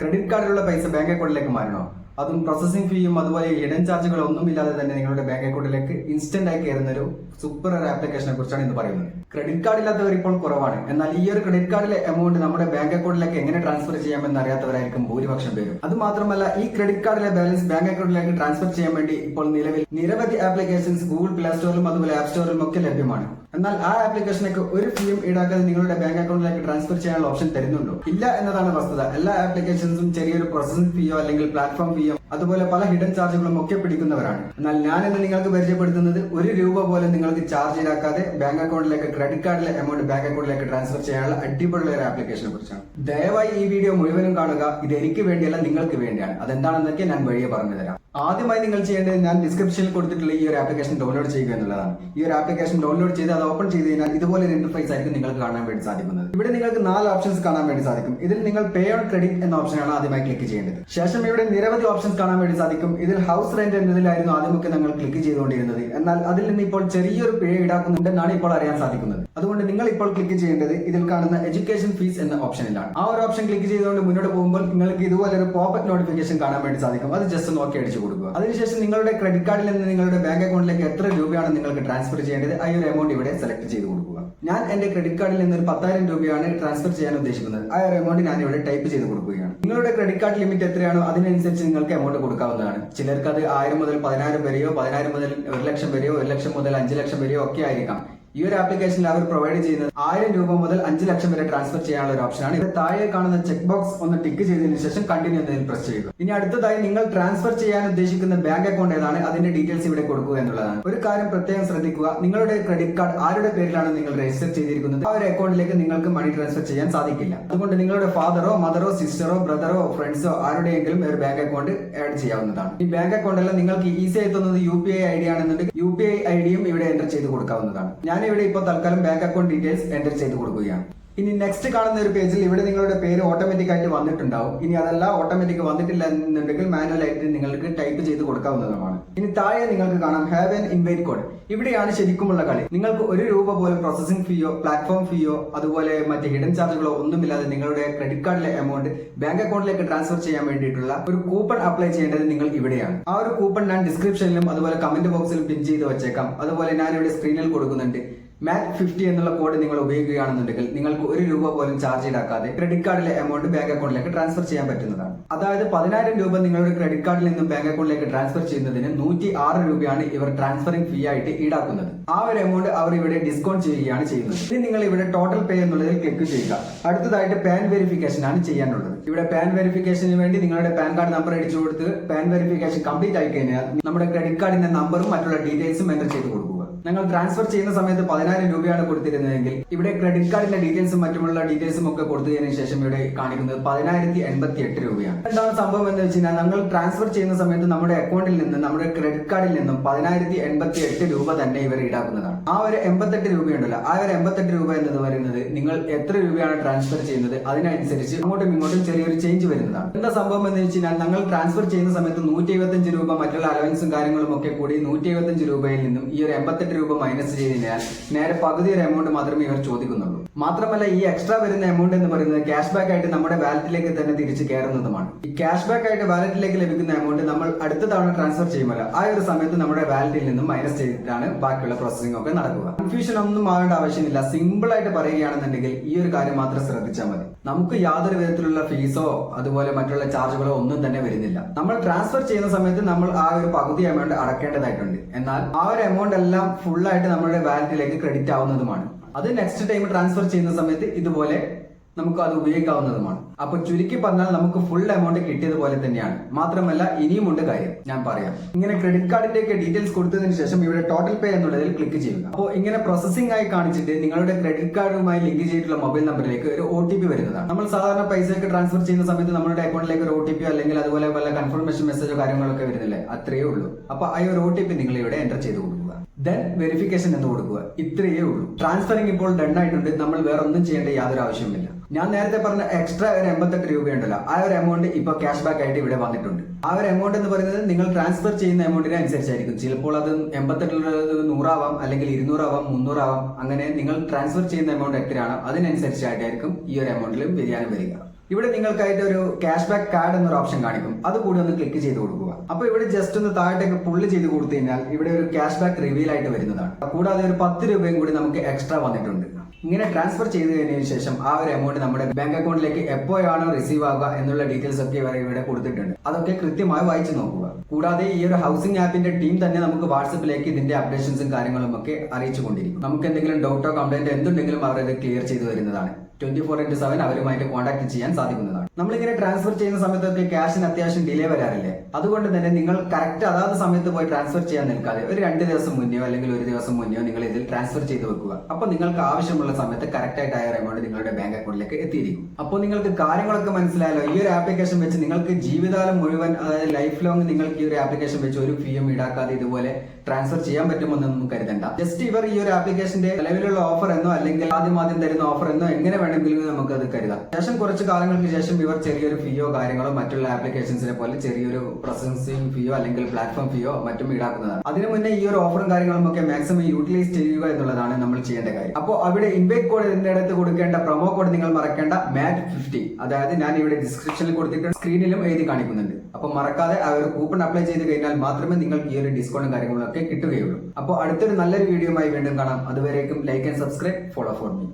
Credit കാർഡിലുള്ള പൈസ bank അക്കൗണ്ടിലേക്ക് മാറണോ? അതും പ്രോസസിംഗ് ഫീയും അതുപോലെ ഹിഡൻ ചാർജുകൾ ഒന്നും ഇല്ലാതെ തന്നെ നിങ്ങളുടെ ബാങ്ക് അക്കൗണ്ടിലേക്ക് ഇൻസ്റ്റന്റ് ആയി കയറുന്ന ഒരു സൂപ്പർ ആപ്ലിക്കേഷനെ കുറിച്ചാണ് ഇന്ന് പറയുന്നത്. ക്രെഡിറ്റ് കാർഡ് ഇല്ലാത്തവർ ഇപ്പോൾ കുറവാണ്. എന്നാൽ ഈ ഒരു ക്രെഡിറ്റ് കാർഡിലെ എമൗണ്ട് നമ്മുടെ ബാങ്ക് അക്കൗണ്ടിലേക്ക് എങ്ങനെ ട്രാൻസ്ഫർ ചെയ്യാമെന്ന് അറിയാത്തവരായിരിക്കും ഭൂരിപക്ഷം പേരും. അത് മാത്രമല്ല ഈ ക്രെഡിറ്റ് കാർഡിലെ ബാലൻസ് ബാങ്ക് അക്കൗണ്ടിലേക്ക് ട്രാൻസ്ഫർ ചെയ്യാൻ വേണ്ടി ഇപ്പോൾ നിലവിൽ നിരവധി ആപ്ലിക്കേഷൻസ് ഗൂഗിൾ പ്ലേ സ്റ്റോറിലും അതുപോലെ ആപ്പ് സ്റ്റോറിലും ഒക്കെ ലഭ്യമാണ്. എന്നാൽ ആ ആപ്ലിക്കേഷനൊക്കെ ഒരു ഫീയും ഈടാക്കാതെ നിങ്ങളുടെ ബാങ്ക് അക്കൗണ്ടിലേക്ക് ട്രാൻസ്ഫർ ചെയ്യാനുള്ള ഓപ്ഷൻ തരുന്നുണ്ടോ? ഇല്ല എന്നതാണ് വസ്തുത. എല്ലാ ആപ്ലിക്കേഷൻസും ചെറിയൊരു പ്രോസസിംഗ് ഫീയോ അല്ലെങ്കിൽ പ്ലാറ്റ്ഫോം ഫീയോ അതുപോലെ പല ഹിഡൻ ചാർജുകളും ഒക്കെ പിടിക്കുന്നവരാണ്. എന്നാൽ ഞാൻ ഇന്ന് നിങ്ങൾക്ക് പരിചയപ്പെടുത്തുന്നത് ഒരു രൂപ പോലും നിങ്ങൾക്ക് ചാർജ് ഈടാക്കാതെ ബാങ്ക് അക്കൗണ്ടിലേക്ക് ക്രെഡിറ്റ് കാർഡിലെ എമൗണ്ട് ബാങ്ക് അക്കൗണ്ടിലേക്ക് ട്രാൻസ്ഫർ ചെയ്യാനുള്ള അടിപൊളി ഒരു ആപ്ലിക്കേഷനെ കുറിച്ചാണ്. ദയവായി ഈ വീഡിയോ മുഴുവനും കാണുക. ഇത് എനിക്ക് വേണ്ടിയല്ല നിങ്ങൾക്ക് വേണ്ടിയാണ്. അതെന്താണെന്നൊക്കെ ഞാൻ വഴിയെ പറഞ്ഞു തരാം. ആദ്യമായി നിങ്ങൾ ചെയ്യേണ്ടത് ഞാൻ ഡിസ്ക്രിപ്ഷനിൽ കൊടുത്തിട്ടുള്ള ഈ ഒരു ആപ്ലിക്കേഷൻ ഡൗൺലോഡ് ചെയ്യുക എന്നുള്ളതാണ്. ഈ ഒരു ആപ്ലിക്കേഷൻ ഡൗൺലോഡ് ചെയ്ത് അത് ഓപ്പൺ ചെയ്ത് കഴിഞ്ഞാൽ ഇതുപോലെ ഒരു ഇന്റർഫേസ് ആയിരിക്കും നിങ്ങൾക്ക് കാണാൻ വേണ്ടി സാധിക്കുന്നത്. ഇവിടെ നിങ്ങൾക്ക് നാല് ഓപ്ഷൻസ് കാണാൻ വേണ്ടി സാധിക്കും. ഇതിൽ നിങ്ങൾ പേ ഓൺ ക്രെഡിറ്റ് എന്ന ഓപ്ഷനാണ് ആദ്യമായി ക്ലിക്ക് ചെയ്യേണ്ടത്. ശേഷം ഇവിടെ നിരവധി ഓപ്ഷൻസ് കാണാൻ വേണ്ടി സാധിക്കും. ഇതിൽ ഹൗസ് റെന്റ് എന്നതിലായിരുന്നു ആദ്യമൊക്കെ നിങ്ങൾ ക്ലിക്ക് ചെയ്തുകൊണ്ടിരുന്നത്. എന്നാൽ അതിൽ നിന്ന് ഇപ്പോൾ ചെറിയൊരു പിഴ ഈടാക്കുന്നുണ്ടെന്നാണ് ഇപ്പോൾ അറിയാൻ സാധിക്കുന്നത്. അതുകൊണ്ട് നിങ്ങൾ ഇപ്പോൾ ക്ലിക്ക് ചെയ്യേണ്ടത് ഇതിൽ കാണുന്ന എഡ്യൂക്കേഷൻ ഫീസ് എന്ന ഓപ്ഷനിലാണ് ആ ഒരു ഓപ്ഷൻ ക്ലിക്ക് ചെയ്തുകൊണ്ട് മുന്നോട്ട് പോകുമ്പോൾ നിങ്ങൾക്ക് ഇതുപോലെ ഒരു പോപ്പറ്റ് നോട്ടിഫിക്കേഷൻ കാണാൻ വേണ്ടി സാധിക്കും. അത് ജസ്റ്റ് നോക്കി അടിച്ചു കൊടുക്കുക. അതിനുശേഷം നിങ്ങളുടെ ക്രെഡിറ്റ് കാർഡിൽ നിന്ന് നിങ്ങളുടെ ബാങ്ക് അക്കൗണ്ടിലേക്ക് എത്ര രൂപയാണ് നിങ്ങൾക്ക് ട്രാൻസ്ഫർ ചെയ്യേണ്ടത്? ആ ഒരു എമൗണ്ട് ഇവിടെ സെലക്ട് ചെയ്ത് കൊടുക്കുക. ഞാൻ എന്റെ ക്രെഡിറ്റ് കാർഡിൽ നിന്ന് ഒരു പത്തായിരം രൂപയാണ് ട്രാൻസ്ഫർ ചെയ്യാൻ ഉദ്ദേശിക്കുന്നത്. ആ ഒരു എമൗണ്ട് ഞാൻ ഇവിടെ ടൈപ്പ് ചെയ്ത് കൊടുക്കുകയാണ്. നിങ്ങളുടെ ക്രെഡിറ്റ് കാർഡ് ലിമിറ്റ് എത്രയാണോ അതിനനുസരിച്ച് നിങ്ങൾക്ക് എമൗണ്ട് കൊടുക്കാവുന്നതാണ്. ചിലർക്ക് അത് ആയിരം മുതൽ പതിനായിരം വരെയോ പതിനായിരം മുതൽ ഒരു ലക്ഷം വരെയോ ഒരു ലക്ഷം മുതൽ അഞ്ച് ലക്ഷം വരെയോ ഒക്കെ ആയിരിക്കാം. ഈ ഒരു ആപ്ലിക്കേഷനിൽ അവർ പ്രൊവൈഡ് ചെയ്യുന്നത് ആയിരം രൂപ മുതൽ അഞ്ച് ലക്ഷം വരെ ട്രാൻസ്ഫർ ചെയ്യാനുള്ള ഒരു ഓപ്ഷനാണ് ഇവിടെ താഴെ കാണുന്ന ചെക്ക് ബോക്സ് ഒന്ന് ടിക്ക് ചെയ്തതിന് ശേഷം കണ്ടിന്യൂ എന്നതിൽ പ്രസ് ചെയ്യുക. ഇനി അടുത്തതായി നിങ്ങൾ ട്രാൻസ്ഫർ ചെയ്യാൻ ഉദ്ദേശിക്കുന്ന ബാങ്ക് അക്കൗണ്ട് ഏതാണ്? അതിന്റെ ഡീറ്റെയിൽസ് ഇവിടെ കൊടുക്കുക എന്നുള്ളതാണ്. ഒരു കാര്യം പ്രത്യേകം ശ്രദ്ധിക്കുക. നിങ്ങളുടെ ക്രെഡിറ്റ് കാർഡ് ആരുടെ പേരിലാണ് നിങ്ങൾ രജിസ്റ്റർ ചെയ്തിരിക്കുന്നത്? ആ ഒരു അക്കൗണ്ടിലേക്ക് നിങ്ങൾക്ക് മണി ട്രാൻസ്ഫർ ചെയ്യാൻ സാധിക്കില്ല. അതുകൊണ്ട് നിങ്ങളുടെ ഫാദറോ മദറോ സിസ്റ്ററോ ബ്രദറോ ഫ്രണ്ട്സോ ആരുടെയെങ്കിലും ഒരു ബാങ്ക് അക്കൗണ്ട് ആഡ് ചെയ്യാവുന്നതാണ്. ഈ ബാങ്ക് അക്കൗണ്ട് എല്ലാം നിങ്ങൾക്ക് ഈസി ആയി തോന്നുന്നത് U P I I D ആണെന്നുണ്ടെങ്കിൽ യു പി ഐ ഐ ഡിയും ഇവിടെ എന്റർ ചെയ്ത് കൊടുക്കാവുന്നതാണ്. ഞാൻ ഇവിടെ ഇപ്പോൾ തൽക്കാലം ബാങ്ക് അക്കൗണ്ട് ഡീറ്റെയിൽസ് എന്റർ ചെയ്ത് കൊടുക്കുകയാണ്. ഇനി നെക്സ്റ്റ് കാണുന്ന ഒരു പേജിൽ ഇവിടെ നിങ്ങളുടെ പേര് ഓട്ടോമാറ്റിക് ആയിട്ട് വന്നിട്ടുണ്ടാവും. ഇനി അതല്ല ഓട്ടോമാറ്റിക് വന്നിട്ടില്ല എന്നുണ്ടെങ്കിൽ മാനുവൽ ആയിട്ട് നിങ്ങൾക്ക് ടൈപ്പ് ചെയ്ത് കൊടുക്കാവുന്നതുമാണ്. ഇനി താഴെ നിങ്ങൾക്ക് കാണാം ഹാവ് ആൻ ഇൻവൈറ്റ് കോഡ് ഇവിടെയാണ് ശരിക്കുമുള്ള കളി. നിങ്ങൾക്ക് ഒരു രൂപ പോലും പ്രോസസിംഗ് ഫീയോ പ്ലാറ്റ്ഫോം ഫീയോ അതുപോലെ മറ്റ് ഹിഡൻ ചാർജുകളോ ഒന്നുമില്ലാതെ നിങ്ങളുടെ ക്രെഡിറ്റ് കാർഡിലെ എമൗണ്ട് ബാങ്ക് അക്കൗണ്ടിലേക്ക് ട്രാൻസ്ഫർ ചെയ്യാൻ വേണ്ടിയിട്ടുള്ള ഒരു കൂപ്പൺ അപ്ലൈ ചെയ്യേണ്ടത് നിങ്ങൾ ഇവിടെയാണ്. ആ ഒരു കൂപ്പൺ ഞാൻ ഡിസ്ക്രിപ്ഷനിലും അതുപോലെ കമന്റ് ബോക്സിലും പിൻ ചെയ്ത് വെച്ചേക്കാം. അതുപോലെ ഞാൻ ഇവിടെ സ്ക്രീനിൽ കൊടുക്കുന്നുണ്ട്. മാറ്റ് ഫിഫ്റ്റി എന്നുള്ള കോഡ് നിങ്ങൾ ഉപയോഗിക്കുകയാണെന്നുണ്ടെങ്കിൽ നിങ്ങൾക്ക് ഒരു രൂപ പോലും ചാർജ് ഈടാക്കാതെ ക്രെഡിറ്റ് കാർഡിലെ എമൗണ്ട് ബാങ്ക് അക്കൗണ്ടിലേക്ക് ട്രാൻസ്ഫർ ചെയ്യാൻ പറ്റുന്നതാണ്. അതായത് പതിനായിരം രൂപ നിങ്ങളുടെ ക്രെഡിറ്റ് കാർഡിൽ നിന്നും ബാങ്ക് അക്കൗണ്ടിലേക്ക് ട്രാൻസ്ഫർ ചെയ്യുന്നതിന് നൂറ്റി ആറ് രൂപയാണ് ഇവർ ട്രാൻസ്ഫറിംഗ് ഫീ ആയിട്ട് ഈടാക്കുന്നത്. ആ ഒരു എമൗണ്ട് അവർ ഇവിടെ ഡിസ്കൗണ്ട് ചെയ്യുകയാണ് ചെയ്യുന്നത്. ഇനി നിങ്ങൾ ഇവിടെ ടോട്ടൽ പേ എന്നുള്ളതിൽ ക്ലിക്ക് ചെയ്യുക. അടുത്തതായിട്ട് പാൻ വെരിഫിക്കേഷൻ ആണ് ചെയ്യാനുള്ളത്. ഇവിടെ പാൻ വെരിഫിക്കേഷന് വേണ്ടി നിങ്ങളുടെ പാൻ കാർഡ് നമ്പർ അടിച്ചു കൊടുത്ത് പാൻ വെരിഫിക്കേഷൻ കംപ്ലീറ്റ് ആയി കഴിഞ്ഞാൽ നമ്മുടെ ക്രെഡിറ്റ് കാർഡിന്റെ നമ്പറും മറ്റുള്ള ഡീറ്റെയിൽസും എന്റർ ചെയ്ത് കൊടുക്കുക ഞങ്ങൾ ട്രാൻസ്ഫർ ചെയ്യുന്ന സമയത്ത് പതിനായിരം രൂപയാണ് കൊടുത്തിരുന്നതെങ്കിൽ ഇവിടെ ക്രെഡിറ്റ് കാർഡിന്റെ ഡീറ്റെയിൽസും മറ്റുമുള്ള ഡീറ്റെയിൽസും ഒക്കെ കൊടുത്തതിന് ശേഷം ഇവിടെ കാണിക്കുന്നത് പതിനായിരത്തി എൺപത്തി എട്ട് രൂപയാണ്. എന്താണ് സംഭവം എന്ന് വെച്ചാൽ കഴിഞ്ഞാൽ ഞങ്ങൾ ട്രാൻസ്ഫർ ചെയ്യുന്ന സമയത്ത് നമ്മുടെ അക്കൗണ്ടിൽ നിന്ന് നമ്മുടെ ക്രെഡിറ്റ് കാർഡിൽ നിന്നും പതിനായിരത്തി എൺപത്തി എട്ട് രൂപ തന്നെ ഇവർ ഈടാക്കുന്നതാണ്. ആ ഒരു എൺപത്തെട്ട് രൂപയുണ്ടല്ലോ ആ ഒരു എൺപത്തെട്ട് രൂപ എന്നത് പറയുന്നത് നിങ്ങൾ എത്ര രൂപയാണ് ട്രാൻസ്ഫർ ചെയ്യുന്നത് അതിനനുസരിച്ച് അങ്ങോട്ടും ഇങ്ങോട്ടും ചെറിയൊരു ചേഞ്ച് വരുന്നതാണ്. എന്താ സംഭവം എന്ന് വെച്ച് കഴിഞ്ഞാൽ ഞങ്ങൾ ട്രാൻസ്ഫർ ചെയ്യുന്ന സമയത്ത് നൂറ്റി രൂപ മറ്റുള്ള അലവൻസും കാര്യങ്ങളും ഒക്കെ കൂടി നൂറ്റി രൂപയിൽ നിന്നും ഈ ഒരു എൺപത്തെട്ട് രൂപ മൈനസ് ചെയ്തതിനാൽ നേരെ പകുതി ഒരു എമൗണ്ട് മാത്രമേ ഇവർ ചോദിക്കുന്നുള്ളൂ. മാത്രമല്ല ഈ എക്സ്ട്രാ വരുന്ന എമൗണ്ട് എന്ന് പറയുന്നത് ക്യാഷ് ബാക്ക് ആയിട്ട് നമ്മുടെ വാലറ്റിലേക്ക് തന്നെ തിരിച്ചു കയറുന്നതുമാണ്. ഈ ക്യാഷ് ബാക്ക് ആയിട്ട് വാലറ്റിലേക്ക് ലഭിക്കുന്ന എമൗണ്ട് നമ്മൾ അടുത്ത തവണ ട്രാൻസ്ഫർ ചെയ്യുമല്ലോ ആ ഒരു സമയത്ത് നമ്മുടെ വാലറ്റിൽ നിന്നും മൈനസ് ചെയ്തിട്ടാണ് ബാക്കിയുള്ള പ്രോസസ്സിംഗ് ഒക്കെ നടക്കുക. കൺഫ്യൂഷൻ ഒന്നും ആവേണ്ട ആവശ്യമില്ല. സിമ്പിൾ ആയിട്ട് പറയുകയാണെന്നുണ്ടെങ്കിൽ ഈ ഒരു കാര്യം മാത്രം ശ്രദ്ധിച്ചാൽ മതി. നമുക്ക് യാതൊരു വിധത്തിലുള്ള ഫീസോ അതുപോലെ മറ്റുള്ള ചാർജുകളോ ഒന്നും തന്നെ വരുന്നില്ല. നമ്മൾ ട്രാൻസ്ഫർ ചെയ്യുന്ന സമയത്ത് നമ്മൾ ആ ഒരു പകുതി എമൗണ്ട് അടക്കേണ്ടതായിട്ടുണ്ട്. എന്നാൽ ആ ഒരു എമൗണ്ട് എല്ലാം ഫുൾ ആയിട്ട് നമ്മുടെ വാലറ്റിലേക്ക് ക്രെഡിറ്റ് ആവുന്നതുമാണ്. അത് നെക്സ്റ്റ് ടൈം ട്രാൻസ്ഫർ ചെയ്യുന്ന സമയത്ത് ഇതുപോലെ നമുക്ക് അത് ഉപയോഗിക്കാവുന്നതുമാണ്. അപ്പൊ ചുരുക്കി പറഞ്ഞാൽ നമുക്ക് ഫുൾ എമൗണ്ട് കിട്ടിയതുപോലെ തന്നെയാണ്. മാത്രമല്ല ഇനിയുമുണ്ട് കാര്യം ഞാൻ പറയാം. ഇങ്ങനെ ക്രെഡിറ്റ് കാർഡിന്റെ ഒക്കെ ഡീറ്റെയിൽസ് കൊടുത്തതിന് ശേഷം ഇവിടെ ടോട്ടൽ പേ എന്നുള്ളതിൽ ക്ലിക്ക് ചെയ്യുക. അപ്പോൾ ഇങ്ങനെ പ്രോസസിംഗ് ആയി കാണിച്ചിട്ട് നിങ്ങളുടെ ക്രെഡിറ്റ് കാർഡുമായി ലിങ്ക് ചെയ്തിട്ടുള്ള മൊബൈൽ നമ്പറിലേക്ക് ഒരു ഒ ടി പി വരുന്നതാണ്. നമ്മൾ സാധാരണ പൈസയൊക്കെ ട്രാൻസ്ഫർ ചെയ്യുന്ന സമയത്ത് നമ്മുടെ അക്കൗണ്ടിലേക്ക് ഒരു ഒ ടി പി അല്ലെങ്കിൽ അതുപോലെ വല്ല കൺഫർമേഷൻ മെസ്സേജോ കാര്യങ്ങളൊക്കെ വരുന്നില്ലേ? അത്രയേ ഉള്ളൂ. അപ്പൊ ആ ഒരു ഒ ടി പി നിങ്ങൾ ഇവിടെ എന്റർ ചെയ്തു ദെൻ വെരിഫിക്കേഷൻ എന്ന് കൊടുക്കുക. ഇത്രയേ ഉള്ളൂ. ട്രാൻസ്ഫറിംഗ് ഇപ്പോൾ ഡൺ ആയിട്ടുണ്ട്. നമ്മൾ വേറെ ഒന്നും ചെയ്യേണ്ട യാതൊരു ആവശ്യവുമില്ല. ഞാൻ നേരത്തെ പറഞ്ഞ എക്സ്ട്രാ ഒരു എൺപത്തെട്ട് രൂപയുണ്ടല്ലോ. ആ ഒരു എമൗണ്ട് ഇപ്പൊ ക്യാഷ് ബാക്ക് ആയിട്ട് ഇവിടെ വന്നിട്ടുണ്ട്. ആ ഒരു എമൗണ്ട് എന്ന് പറയുന്നത് നിങ്ങൾ ട്രാൻസ്ഫർ ചെയ്യുന്ന എമൗണ്ടിനെ അനുസരിച്ചായിരിക്കും. ചിലപ്പോൾ അത് എൺപത്തെട്ടുള്ളത് നൂറാവാം അല്ലെങ്കിൽ ഇരുന്നൂറാവാം മുന്നൂറാവാം അങ്ങനെ നിങ്ങൾ ട്രാൻസ്ഫർ ചെയ്യുന്ന എമൗണ്ട് എത്രയാണോ അതിനനുസരിച്ചായിട്ടായിരിക്കും ഈ ഒരു എമൗണ്ടിലും വ്യതിയാനം വരിക. ഇവിടെ നിങ്ങൾക്കായിട്ട് ഒരു ക്യാഷ് ബാക്ക് കാർഡ് എന്നൊരു ഓപ്ഷൻ കാണിക്കും. അത് കൂടി ഒന്ന് ക്ലിക്ക് ചെയ്ത് കൊടുക്കുക അപ്പൊ ഇവിടെ ജസ്റ്റ് ഒന്ന് താഴത്തേക്ക് പുള്ളി ചെയ്ത് കൊടുത്തു കഴിഞ്ഞാൽ ഇവിടെ ഒരു ക്യാഷ് ബാക്ക് റിവീൽ ആയിട്ട് വരുന്നതാണ്. കൂടാതെ ഒരു പത്ത് രൂപയും കൂടി നമുക്ക് എക്സ്ട്രാ വന്നിട്ടുണ്ട്. ഇങ്ങനെ ട്രാൻസ്ഫർ ചെയ്ത് കഴിഞ്ഞതിന് ശേഷം ആ ഒരു എമൗണ്ട് നമ്മുടെ ബാങ്ക് അക്കൗണ്ടിലേക്ക് എപ്പോഴാണോ റിസീവ് ആവുക എന്നുള്ള ഡീറ്റെയിൽസ് ഒക്കെ ഇവർ ഇവിടെ കൊടുത്തിട്ടുണ്ട്. അതൊക്കെ കൃത്യമായി വായിച്ചു നോക്കുക. കൂടാതെ ഈ ഒരു ഹൗസിംഗ് ആപ്പിന്റെ ടീം തന്നെ നമുക്ക് വാട്സപ്പിലേക്ക് ഇതിന്റെ അപ്ഡേഷൻസും കാര്യങ്ങളും ഒക്കെ അറിയിച്ചു കൊണ്ടിരിക്കും നമുക്ക് എന്തെങ്കിലും ഡൗട്ടോ കംപ്ലൈന്റ് എന്തുണ്ടെങ്കിലും അവർ ക്ലിയർ ചെയ്തു വരുന്നതാണ് ട്വന്റി ഫോർ ഇന്റു സെവൻ അവരുമായിട്ട് കോൺടാക്ട് ചെയ്യാൻ സാധിക്കുന്നതാണ്. നമ്മളിങ്ങനെ ട്രാൻസ്ഫർ ചെയ്യുന്ന സമയത്തൊക്കെ ക്യാഷിന് അത്യാവശ്യം ഡിലേ വരാറില്ലേ? അതുകൊണ്ട് തന്നെ നിങ്ങൾ കറക്റ്റ് അതാത് സമയത്ത് പോയി ട്രാൻസ്ഫർ ചെയ്യാൻ നിൽക്കാതെ ഒരു രണ്ട് ദിവസം മുന്നെയോ അല്ലെങ്കിൽ ഒരു ദിവസം മുന്നെയോ നിങ്ങൾ ഇതിൽ ട്രാൻസ്ഫർ ചെയ്ത് വെക്കുക. അപ്പോൾ നിങ്ങൾക്ക് ആവശ്യമുള്ള സമയത്ത് കറക്റ്റ് ആയിട്ട് ആയ എമൗണ്ട് നിങ്ങളുടെ ബാങ്ക് അക്കൗണ്ടിലേക്ക് എത്തിയിരിക്കും. അപ്പോൾ നിങ്ങൾക്ക് കാര്യങ്ങളൊക്കെ മനസ്സിലായാലോ ഈ ഒരു ആപ്ലിക്കേഷൻ വെച്ച് നിങ്ങൾക്ക് ജീവിതകാലം മുഴുവൻ അതായത് ലൈഫ് ലോങ് നിങ്ങൾക്ക് ഈ ഒരു ആപ്ലിക്കേഷൻ വെച്ച് ഒരു ഫീയും ഈടാക്കാതെ ഇതുപോലെ ട്രാൻസ്ഫർ ചെയ്യാൻ പറ്റുമെന്നൊന്നും കരുതണ്ട. ജസ്റ്റ് ഇവർ ഈ ഒരു ആപ്ലിക്കേഷന്റെ നിലവിലുള്ള ഓഫർ എന്നോ അല്ലെങ്കിൽ ആദ്യം ആദ്യം തരുന്ന ഓഫർ എന്നോ എങ്ങനെ വേണമെങ്കിലും നമുക്ക് അത് കരുതാം. ശേഷം കുറച്ച് കാലങ്ങൾക്ക് ശേഷം ഇവർ ചെറിയൊരു ഫീയോ കാര്യങ്ങളോ മറ്റുള്ള ആപ്ലിക്കേഷൻസിനെ പോലെ ചെറിയൊരു പ്രസൻസിങ് ഫീയോ അല്ലെങ്കിൽ പ്ലാറ്റ്ഫോം ഫീയോ മറ്റും ഈടാക്കുന്നതാണ്. അതിനു മുന്നേ ഈ ഒരു ഓഫറും കാര്യങ്ങളും ഒക്കെ മാക്സിമം യൂട്ടിലൈസ് ചെയ്യുക എന്നുള്ളതാണ് നമ്മൾ ചെയ്യേണ്ട കാര്യം. അപ്പോൾ അവിടെ ഇൻവൈറ്റ് കോഡ് അടുത്ത് കൊടുക്കേണ്ട പ്രൊമോ കോഡ് നിങ്ങൾ മറക്കേണ്ട മാറ്റ് ഫിഫ്റ്റി അതായത് ഞാൻ ഇവിടെ ഡിസ്ക്രിപ്ഷനിൽ കൊടുത്തിട്ട് സ്ക്രീനിലും എഴുതി കാണിക്കുന്നുണ്ട്. അപ്പോൾ മറക്കാതെ ആ ഒരു കൂപ്പൺ അപ്ലൈ ചെയ്ത് കഴിഞ്ഞാൽ മാത്രമേ നിങ്ങൾക്ക് ഈ ഒരു ഡിസ്കൗണ്ടും കാര്യങ്ങളും ഒക്കെ കിട്ടുകയുള്ളൂ. അപ്പോൾ അടുത്തൊരു നല്ലൊരു വീഡിയോയുമായി വീണ്ടും കാണാം. അതുവരേക്കും like and subscribe follow for me